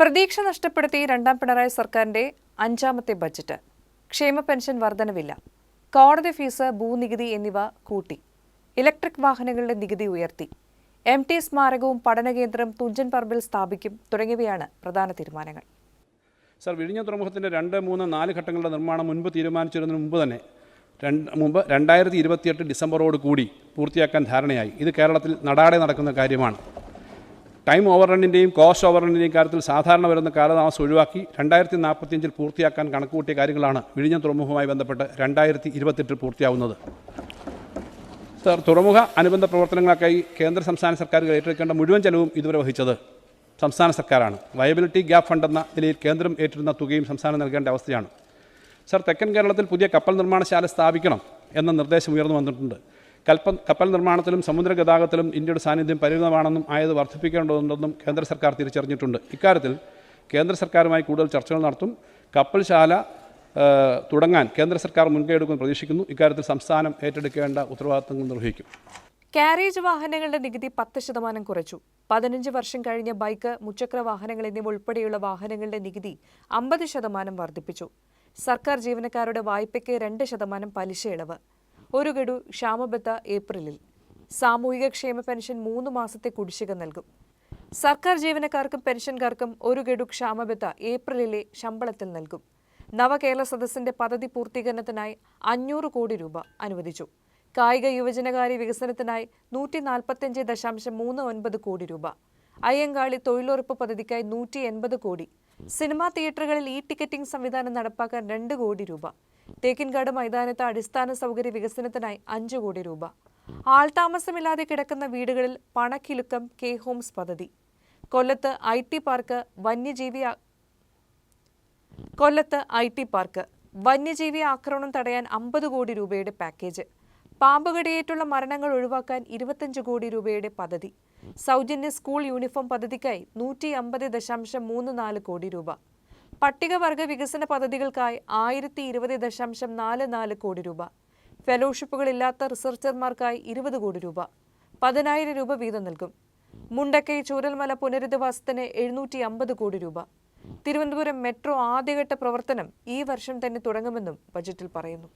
പ്രതീക്ഷ നഷ്ടപ്പെടുത്തി രണ്ടാം പിണറായി സർക്കാരിന്റെ അഞ്ചാമത്തെ ബജറ്റ്. ക്ഷേമ പെൻഷൻ വർധനവില്ല. കോടതി ഫീസ് ഭൂനികുതി എന്നിവ കൂട്ടി. ഇലക്ട്രിക് വാഹനങ്ങളുടെ നികുതി ഉയർത്തി. എം ടി സ്മാരകവും പഠനകേന്ദ്രം തുഞ്ചൻ പറമ്പിൽ സ്ഥാപിക്കും തുടങ്ങിയവയാണ് പ്രധാന തീരുമാനങ്ങൾ. സർ വിഴിഞ്ഞ തുറമുഖത്തിന്റെ രണ്ട് മൂന്ന് നാല് ഘട്ടങ്ങളുടെ നിർമ്മാണം മുൻപ് തീരുമാനിച്ചിരുന്നതിന് മുമ്പ് തന്നെ രണ്ട് മുമ്പ് രണ്ടായിരത്തി ഇരുപത്തിയെട്ട് ഡിസംബറോട് കൂടി പൂർത്തിയാക്കാൻ ധാരണയായി. ഇത് കേരളത്തിൽ നടാടെ നടക്കുന്ന കാര്യമാണ്. ടൈം ഓവർ ഓവർറണ്ണിന്റെയും കോസ്റ്റ് ഓവർ ഓവർറണ്ണിന്റെയും കാര്യത്തിൽ സാധാരണ വരുന്ന കാലതാമസം ഒഴിവാക്കി രണ്ടായിരത്തി നാൽപ്പത്തിയഞ്ചിൽ പൂർത്തിയാക്കാൻ കണക്കുകൂട്ടിയ കാര്യങ്ങളാണ് വിഴിഞ്ഞ തുറമുഖവുമായി ബന്ധപ്പെട്ട് രണ്ടായിരത്തി ഇരുപത്തെട്ടിൽ പൂർത്തിയാവുന്നത്. സർ തുറമുഖ അനുബന്ധ പ്രവർത്തനങ്ങൾക്കായി കേന്ദ്ര സംസ്ഥാന സർക്കാരുകൾ ഏറ്റെടുക്കേണ്ട മുഴുവൻ ചെലവും ഇതുവരെ വഹിച്ചത് സംസ്ഥാന സർക്കാരാണ്. വയബിലിറ്റി ഗ്യാപ്പ് ഫണ്ട് എന്ന നിലയിൽ കേന്ദ്രം ഏറ്റെടുക്കുന്ന തുകയും സംസ്ഥാനം നൽകേണ്ട അവസ്ഥയാണ്. സർ തെക്കൻ കേരളത്തിൽ പുതിയ കപ്പൽ നിർമ്മാണശാല സ്ഥാപിക്കണം എന്ന നിർദ്ദേശം ഉയർന്നു വന്നിട്ടുണ്ട്. കൽപ്പ കപ്പൽ നിർമ്മാണത്തിലും സമുദ്ര ഗതാഗതത്തിലും ഇന്ത്യയുടെ സാന്നിധ്യം പരിമിതമാണെന്നും ആയത് വർദ്ധിപ്പിക്കേണ്ടതുണ്ടെന്നും കേന്ദ്ര സർക്കാർ തിരിച്ചറിഞ്ഞിട്ടുണ്ട്. ഇക്കാര്യത്തിൽ കേന്ദ്ര സർക്കാരുമായി കൂടുതൽ ചർച്ചകൾ നടത്തും. കപ്പൽശാല തുടങ്ങാൻ കേന്ദ്ര സർക്കാർ മുൻകൈ എടുക്കുമെന്ന് പ്രതീക്ഷിക്കുന്നു. ഇക്കാര്യത്തിൽ സംസ്ഥാനം ഏറ്റെടുക്കേണ്ട ഉത്തരവാദിത്തങ്ങൾ നിർവഹിക്കും. കാരേജ് വാഹനങ്ങളുടെ നികുതി പത്ത് ശതമാനം കുറച്ചു. പതിനഞ്ച് വർഷം കഴിഞ്ഞ ബൈക്ക് മുച്ചക്ര വാഹനങ്ങൾ എന്നിവ ഉൾപ്പെടെയുള്ള വാഹനങ്ങളുടെ നികുതി അമ്പത് ശതമാനം വർദ്ധിപ്പിച്ചു. സർക്കാർ ജീവനക്കാരുടെ വായ്പയ്ക്ക് രണ്ട് ശതമാനം പലിശ ഇളവ്. ഒരു ഗഡു ക്ഷാമബത്ത ഏപ്രിലിൽ. സാമൂഹിക ക്ഷേമ പെൻഷൻ മൂന്ന് മാസത്തെ കുടിശ്ശിക നൽകും. സർക്കാർ ജീവനക്കാർക്കും പെൻഷൻകാർക്കും ഒരു ഗഡു ക്ഷാമബത്ത ഏപ്രിലിലെ ശമ്പളത്തിൽ നൽകും. നവകേരള സദസ്സിന്റെ പദ്ധതി പൂർത്തീകരണത്തിനായി അഞ്ഞൂറ് കോടി രൂപ അനുവദിച്ചു. കായിക യുവജനകാര്യ വികസനത്തിനായി നൂറ്റി നാൽപ്പത്തിയഞ്ച് ദശാംശം മൂന്ന് ഒൻപത് കോടി രൂപ. അയ്യങ്കാളി തൊഴിലുറപ്പ് പദ്ധതിക്കായി നൂറ്റി എൺപത് കോടി. സിനിമാ തിയേറ്ററുകളിൽ ഇ ടിക്കറ്റിംഗ് സംവിധാനം നടപ്പാക്കാൻ രണ്ട് കോടി രൂപ. തേക്കിൻകാട് മൈതാനത്ത് അടിസ്ഥാന സൗകര്യ വികസനത്തിനായി അഞ്ചു കോടി രൂപ. ആൾതാമസമില്ലാതെ കിടക്കുന്ന വീടുകളിൽ പണക്കിലുക്കം കെ ഹോംസ് പദ്ധതി. കൊല്ലത്ത് ഐ ടി പാർക്ക് വന്യജീവി കൊല്ലത്ത് ഐ ടി പാർക്ക് വന്യജീവി ആക്രമണം തടയാൻ അമ്പത് കോടി രൂപയുടെ പാക്കേജ്. പാമ്പുകടിയേറ്റുള്ള മരണങ്ങൾ ഒഴിവാക്കാൻ ഇരുപത്തഞ്ച് കോടി രൂപയുടെ പദ്ധതി. സൗജന്യ സ്കൂൾ യൂണിഫോം പദ്ധതിക്കായി നൂറ്റി അമ്പത് ദശാംശം മൂന്ന് നാല് കോടി രൂപ. പട്ടികവർഗ വികസന പദ്ധതികൾക്കായി ആയിരത്തി ഇരുപത് ദശാംശം നാല് നാല് കോടി രൂപ. ഫെലോഷിപ്പുകളില്ലാത്ത റിസർച്ചർമാർക്കായി ഇരുപത് കോടി രൂപ. പതിനായിരം രൂപ വീതം നൽകും. മുണ്ടക്കൈ ചൂരൽമല പുനരധിവാസത്തിന് എഴുന്നൂറ്റി അമ്പത് കോടി രൂപ. തിരുവനന്തപുരം മെട്രോ ആദ്യഘട്ട പ്രവർത്തനം ഈ വർഷം തന്നെ തുടങ്ങുമെന്നും ബജറ്റിൽ പറയുന്നു.